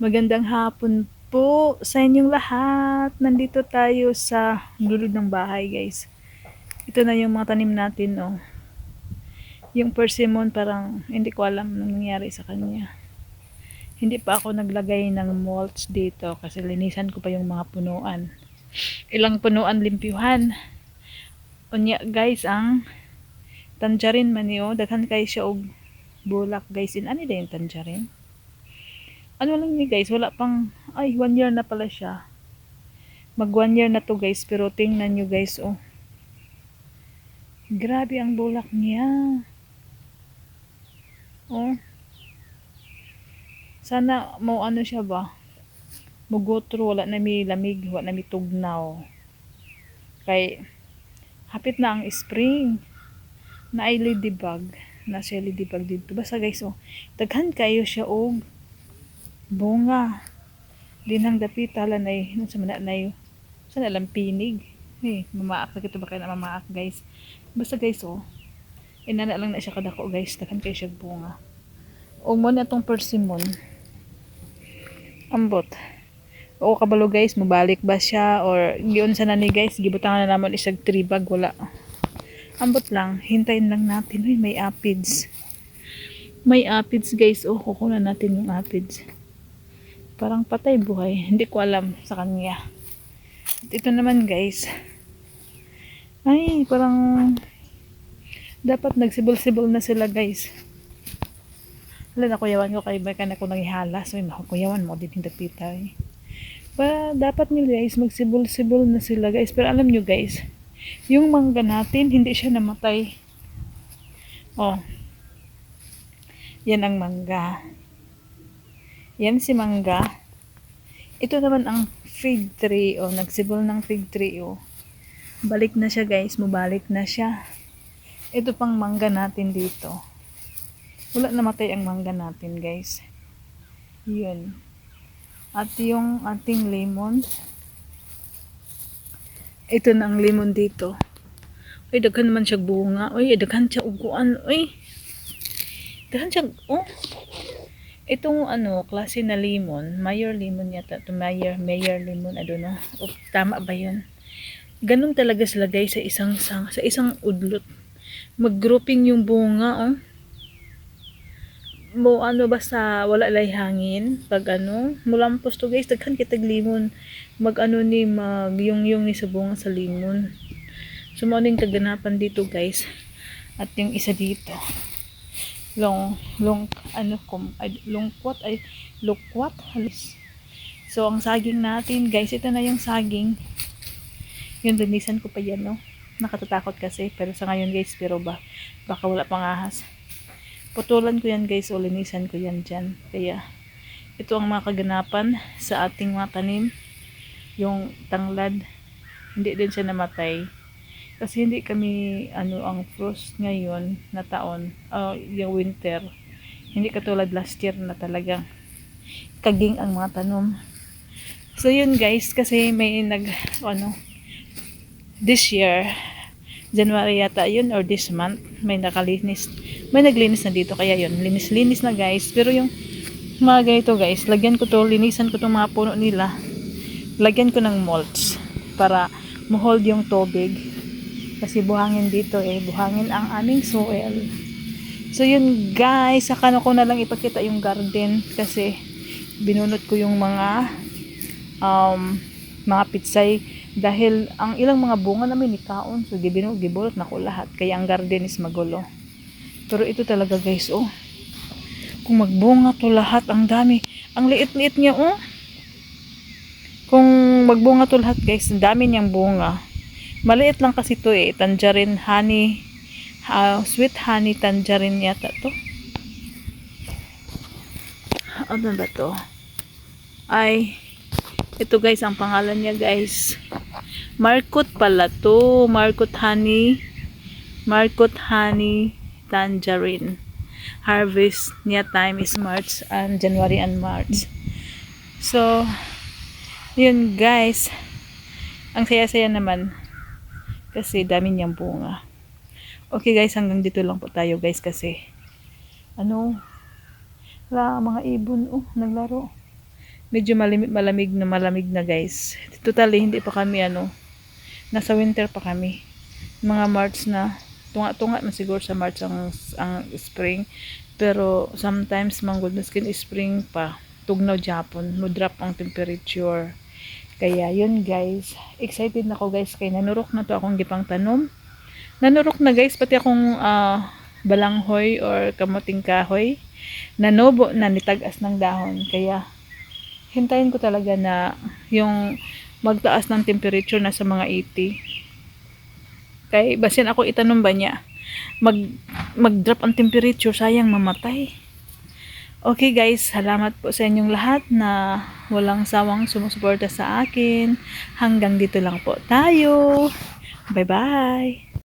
Magandang hapon po sa inyong lahat. Nandito tayo sa gulod ng bahay, guys. Ito na yung mga tanim natin, oh. Yung persimmon parang hindi ko alam anong nangyari sa kanya. Hindi pa ako naglagay ng mulch dito kasi linisan ko pa yung mga punuan. Ilang punuan limpyuhan. Unya, guys, ang tangerine man yun. Daghan kayo siya og bulak, guys. In ano yung tangerine? Ano lang ni guys, wala pang, ay, one year na pala siya. Mag one year na to guys, pero tingnan nyo guys, oh. Grabe ang bulak niya. Oh. Sana mo ano siya ba? Mugotro, wala na may lamig, wala na may tugnaw. Kay, hapit na ang spring. Na ay ladybug. Na siya ladybug dito. Basta guys, oh. Daghan kayo siya, oh bunga. Dinang dapita lan ay nun sa mana na yun. Sa nalang pinig. Eh mamaak na kito ba kayo na mamaak guys. Basta guys oh. Inana lang na siya kadako guys. Takan kayo siya bunga. O mo na tong persimmon ambot. O kabalo guys. Mabalik ba siya? Or giyon sa nani guys. Gibutangan na naman isag tribag. Wala. Ambot lang. Hintayin lang natin. Uy, may aphids may aphids guys. Oh kukunan natin yung aphids parang patay buhay. Hindi ko alam sa kanya. At ito naman guys. Ay, parang dapat nagsibol-sibol na sila guys. Wala na kuyawan ko kay baka na ko nanghihala. So, makukuyawan mo din pita eh. Pa, dapat nyo guys, magsibol-sibol na sila guys. Pero alam nyo guys, yung mangga natin, hindi siya namatay. Oh. Yan ang mangga. Yan si mangga. Ito naman ang fig tree. O, oh, nagsibol ng fig tree. O. Oh. Balik na siya guys. Mubalik na siya. Ito pang mangga natin dito. Wala namatay ang mangga natin guys. Yun. At yung ating lemon. Ito na ang lemon dito. Uy, daghan naman siya bunga. Uy, daghan siya uguan. Uy. Daghan siya, oh. Itong ano, klase na lemon, mayor lemon yata, to mayor, mayor lemon, I don't know. O, tama ba yun? Ganun talaga sila guys sa isang sa, sa isang udlot. Mag-grouping yung bunga, oh. Mo ano basta wala lay hangin pag ano mulampos to guys daghan kitag limon mag ano ni mag yung yung ni sa bunga sa limon so mo kaganapan dito guys at yung isa dito long long ano kum ay, ay lukwat halos. So ang saging natin guys ito na yung saging. Yun linisan ko pa yan no? Nakatatakot kasi pero sa ngayon guys pero ba baka wala pang ahas. Putulan ko yan guys o linisan ko yan dyan. Kaya ito ang mga kaganapan sa ating mga tanim. Yung tanglad. Hindi din siya namatay kasi hindi kami ano ang frost ngayon na taon uh, yung winter hindi katulad last year na talagang kaging ang mga tanom. So yun guys kasi may nag ano this year January yata yun or this month may nakalinis may naglinis na dito kaya yun linis linis na guys. Pero yung mga ganito guys lagyan ko to linisan ko tong mga puno nila. Lagyan ko ng mulch para mo-hold yung tubig kasi buhangin dito eh. Buhangin ang aming soil. So yun guys. Saka na ko na lang ipakita yung garden kasi binunot ko yung mga um, mga pitsay. Dahil ang ilang mga bunga namin ni kaon so gibinot gibulot na ko lahat. Kaya ang garden is magulo. Pero ito talaga guys oh. Kung magbunga to lahat ang dami. Ang liit-liit niya oh. Kung magbunga to lahat guys ang dami niyang bunga Maliit lang kasi to eh. Tangerine honey. Uh, sweet honey tangerine yata to. Ano ba to? Ay, ito guys, ang pangalan niya guys. Markot pala to. Markot honey. Markot honey tangerine. Harvest niya time is March and January and March. So, yun guys. Ang saya-saya naman kasi dami niyang bunga. Okay guys, hanggang dito lang po tayo guys kasi ano, wala mga ibon oh, naglaro. medyo malamig, malamig na malamig na guys. Totally, hindi pa kami ano, nasa winter pa kami. Mga March na, tunga-tunga na siguro sa March ang, ang spring. Pero sometimes manggod na skin spring pa. Tugnaw Japon, mo drop ang temperature. Kaya yun guys, excited na ako guys kay nanurok na to akong gipang tanom. Nanurok na guys, pati akong ah, balanghoy or kamuting kahoy. Nanobo na nitagas ng dahon. Kaya hintayin ko talaga na yung magtaas ng temperature na sa mga 80. Kay basin ako itanom ba niya, mag mag-drop ang temperature, sayang mamatay. Okay guys, salamat po sa inyong lahat na walang sawang sumusuporta sa akin. Hanggang dito lang po tayo. Bye-bye!